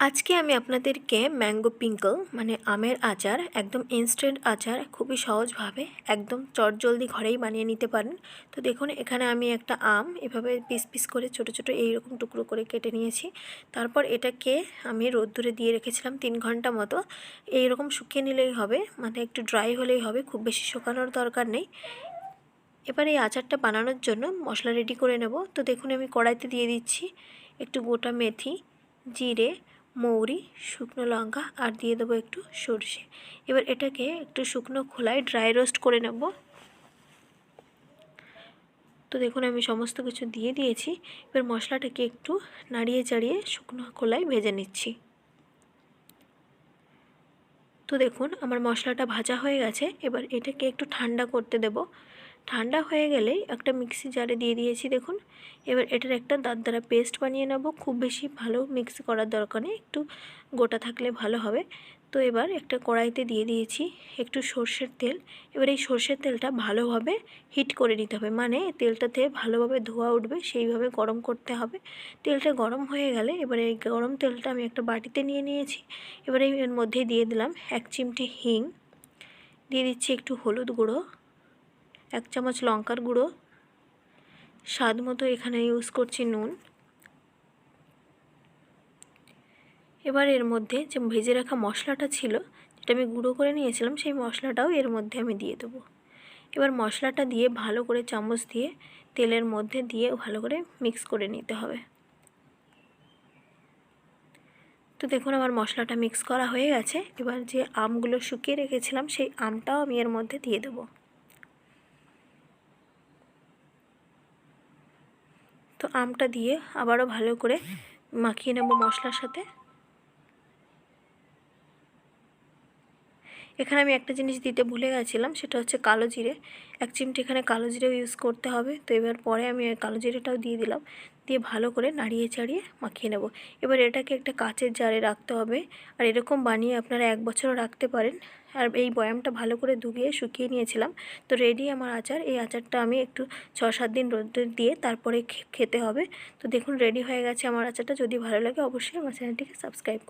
আজকে আমি আপনাদেরকে ম্যাঙ্গো পিঙ্কল মানে আমের আচার, একদম ইনস্ট্যান্ট আচার, খুবই সহজভাবে, একদম চটজলদি ঘরেই বানিয়ে নিতে পারেন। তো দেখুন, এখানে আমি একটা আম, এভাবে পিস পিস করে ছোট ছোট এইরকম টুকরো করে কেটে নিয়েছি। তারপর এটাকে আমি রোদ্দুরে দিয়ে রেখেছিলাম তিন ঘণ্টা মতো। এইরকম শুকিয়ে নিলেই হবে মানে একটু ড্রাই হলেই হবে, খুব বেশি শুকানোর দরকার নেই। এবার এই আচারটা বানানোর জন্য মশলা রেডি করে নেব। তো দেখুন, আমি কড়াইতে দিয়ে দিচ্ছি একটু গোটা মেথি, জিরে মৌরি, শুকনো লঙ্কা আর দিয়ে দেবো একটু সর্ষে। এবার এটাকে একটু শুকনো খোলায় ড্রাই রোস্ট করে নেব। তো দেখুন, আমি সমস্ত কিছু দিয়ে দিয়েছি। এবার মশলাটাকে একটু নাড়িয়ে চাড়িয়ে শুকনো খোলায় ভেজে নিচ্ছি। তো দেখুন, আমার মশলাটা ভাজা হয়ে গেছে। এবার এটাকে একটু ঠান্ডা করতে দেব। ঠান্ডা হয়ে গেলেই একটা মিক্সি জারে দিয়ে দিয়েছি দেখুন। এবার এটার একটা দাঁত দ্বারা পেস্ট বানিয়ে নেব। খুব বেশি ভালো মিক্স করার দরকার নেই, একটু গোটা থাকলে ভালো হবে। তো এবার একটা কড়াইতে দিয়ে দিয়েছি একটু সর্ষের তেল। এবার এই সর্ষের তেলটা ভালোভাবে হিট করে নিতে হবে মানে তেলটাতে ভালোভাবে ধোয়া উঠবে, সেইভাবে গরম করতে হবে। তেলটা গরম হয়ে গেলে এবার এই গরম তেলটা আমি একটা বাটিতে নিয়ে নিয়েছি। এবার এর মধ্যে দিয়ে দিলাম এক চিমটে হিং। দিয়ে দিচ্ছি একটু হলুদ গুঁড়ো। এক চামচ লঙ্কার গুঁড়ো, স্বাদ মতো এখানে ইউজ করছি নুন। এবার এর মধ্যে যে ভেজে রাখা মশলাটা ছিল, যেটা আমি গুঁড়ো করে নিয়েছিলাম, সেই মশলাটাও এর মধ্যে আমি দিয়ে দেবো। এবার মশলাটা দিয়ে ভালো করে চামচ দিয়ে তেলের মধ্যে দিয়ে ভালো করে মিক্স করে নিতে হবে। তো দেখুন আমার মশলাটা মিক্স করা হয়ে গেছে। এবার যে আমগুলো শুকিয়ে রেখেছিলাম, সেই আমটাও আমি এর মধ্যে দিয়ে দেবো। তো আমটা দিয়ে আবারও ভালো করে মাখিয়ে নেব মশলার সাথে। এখানে আমি একটা জিনিস দিতে ভুলে গেছিলাম, সেটা হচ্ছে কালো জিরে। এক চিমটি এখানে কালো জিরেও ইউজ করতে হবে। তো এবার পরে আমি কালো জিরেটাও দিয়ে দিলাম। দিয়ে ভালো করে নাড়িয়ে চাড়িয়ে মাখিয়ে নেব। এবার এটাকে একটা কাচের জারে রাখতে হবে। আর এরকম বানিয়ে আপনারা এক বছরও রাখতে পারেন। আর এই বয়ামটা ভালো করে ধুয়ে শুকিয়ে নিয়েছিলাম। তো রেডি আমার আচার। এই আচারটা আমি একটু ছ সাত দিন রোদ্রে দিয়ে তারপরে খেতে হবে। তো দেখুন রেডি হয়ে গেছে আমার আচারটা। যদি ভালো লাগে অবশ্যই আমার চ্যানেলটিকে সাবস্ক্রাইব